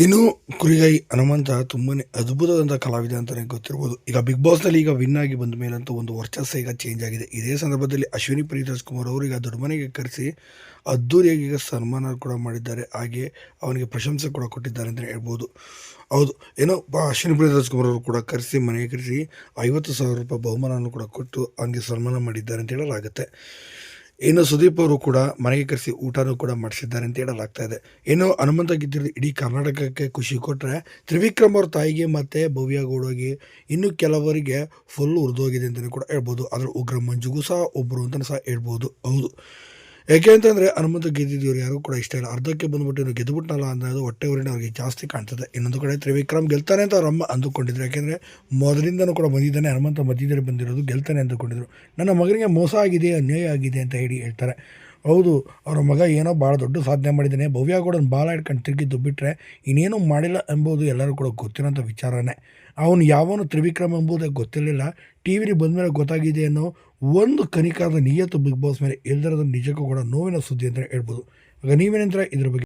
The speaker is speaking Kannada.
ಇನ್ನು ಕುರಿಗಾಯಿ ಹನುಮಂತ ತುಂಬಾ ಅದ್ಭುತವಾದಂಥ ಕಲಾವಿದ ಅಂತಲೇ ಗೊತ್ತಿರ್ಬೋದು. ಈಗ ಬಿಗ್ ಬಾಸ್ನಲ್ಲಿ ಈಗ ವಿನ್ ಆಗಿ ಬಂದ ಮೇಲಂತೂ ಒಂದು ವರ್ಚಸ್ಸು ಈಗ ಚೇಂಜ್ ಆಗಿದೆ. ಇದೇ ಸಂದರ್ಭದಲ್ಲಿ ಅಶ್ವಿನಿ ಪ್ರೀತಾಜ್ ಕುಮಾರ್ ಅವರು ಈಗ ದೊಡ್ಡ ಮನೆಗೆ ಕರೆಸಿ ಅದ್ದೂರಿಯಾಗಿ ಈಗ ಸನ್ಮಾನ ಕೂಡ ಮಾಡಿದ್ದಾರೆ. ಹಾಗೆ ಅವನಿಗೆ ಪ್ರಶಂಸೆ ಕೂಡ ಕೊಟ್ಟಿದ್ದಾರೆ ಅಂತಲೇ ಹೇಳ್ಬೋದು. ಹೌದು, ಏನೋ ಅಶ್ವಿನಿ ಪ್ರೀತಾಜ್ ಕುಮಾರ್ ಅವರು ಕೂಡ ಕರೆಸಿ, ಮನೆಗೆ ಕರೆಸಿ ಐವತ್ತು ಸಾವಿರ ರೂಪಾಯಿ ಬಹುಮಾನವನ್ನು ಕೂಡ ಕೊಟ್ಟು ಅವನಿಗೆ ಸನ್ಮಾನ ಮಾಡಿದ್ದಾರೆ ಅಂತ ಹೇಳಲಾಗುತ್ತೆ. ಇನ್ನು ಸುದೀಪ್ ಅವರು ಕೂಡ ಮನೆಗೆ ಕರೆಸಿ ಊಟನೂ ಕೂಡ ಮಾಡಿಸಿದ್ದಾರೆ ಅಂತ ಹೇಳಲಾಗ್ತಾ ಇದೆ. ಇನ್ನು ಹನುಮಂತ ಗಿದ್ದಿರೋದು ಇಡೀ ಕರ್ನಾಟಕಕ್ಕೆ ಖುಷಿ ಕೊಟ್ಟರೆ ತ್ರಿವಿಕ್ರಮ್ ಅವ್ರ ತಾಯಿಗೆ ಮತ್ತು ಭವ್ಯ ಗೌಡಗೆ ಇನ್ನು ಕೆಲವರಿಗೆ ಫುಲ್ ಉರಿದೋಗಿದೆ ಅಂತಲೂ ಕೂಡ ಹೇಳ್ಬೋದು. ಅದರ ಉಗ್ರ ಮಂಜುಗೂ ಸಹ ಒಬ್ಬರು ಅಂತಲೂ ಸಹ ಹೇಳ್ಬೋದು. ಹೌದು. ಯಾಕೆ ಅಂತಂದರೆ ಹನುಮಂತ ಗೆದ್ದಿದ್ದವ್ರು ಯಾರು ಕೂಡ ಇಷ್ಟ ಇಲ್ಲ. ಅರ್ಧಕ್ಕೆ ಬಂದ್ಬಿಟ್ಟು ಇವ್ನು ಗೆದ್ದುಬಿಟ್ನಲ್ಲ ಅನ್ನೋದು ಹೊಟ್ಟೆ ಊರಿನ ಅವ್ರಿಗೆ ಜಾಸ್ತಿ ಕಾಣ್ತದೆ. ಇನ್ನೊಂದು ಕಡೆ ತ್ರಿವಿಕ್ರಮ್ ಗೆಲ್ತಾನೆ ಅಂತ ಅವ್ರಮ್ಮ ಅಂದುಕೊಂಡಿದ್ರು. ಯಾಕೆಂದರೆ ಮೊದಲಿಂದನೂ ಕೂಡ ಬಂದಿದ್ದಾನೆ, ಹನುಮಂತ ಮಧ್ಯದಲ್ಲಿ ಬಂದಿರೋದು ಗೆಲ್ತಾನೆ ಅಂದುಕೊಂಡಿದ್ರು. ನನ್ನ ಮಗನಿಗೆ ಮೋಸ ಆಗಿದೆ, ಅನ್ಯಾಯ ಆಗಿದೆ ಅಂತ ಹೇಳಿ ಹೇಳ್ತಾರೆ. ಹೌದು, ಅವರ ಮಗ ಏನೋ ಭಾಳ ದೊಡ್ಡ ಸಾಧನೆ ಮಾಡಿದ್ದಾನೆ. ಭವ್ಯ ಕೂಡ ಬಾಲ ಹಿಡ್ಕೊಂಡು ತಿರುಗಿದ್ದು ಬಿಟ್ಟರೆ ಇನ್ನೇನು ಮಾಡಿಲ್ಲ ಎಂಬುದು ಎಲ್ಲರೂ ಕೂಡ ಗೊತ್ತಿರೋಂಥ ವಿಚಾರನೇ. ಅವನು ಯಾವನು ತ್ರಿವಿಕ್ರಮ್ ಎಂಬುದೇ ಗೊತ್ತಿರಲಿಲ್ಲ. ಟಿ ವಿಲಿ ಬಂದಮೇಲೆ ಗೊತ್ತಾಗಿದೆ ಅನ್ನೋ ಒಂದು ಕನಿಕಾರದ ನಿಯತ್ತು ಬಿಗ್ ಬಾಸ್ ಮೇಲೆ ಎಲ್ಲರದ್ದು ನಿಜಕ್ಕೂ ಕೂಡ ನೋವಿನ ಸುದ್ದಿ ಅಂತಲೇ ಹೇಳ್ಬೋದು. ಆಗ ನೀವೇನಂತರ ಇದ್ರ ಬಗ್ಗೆ?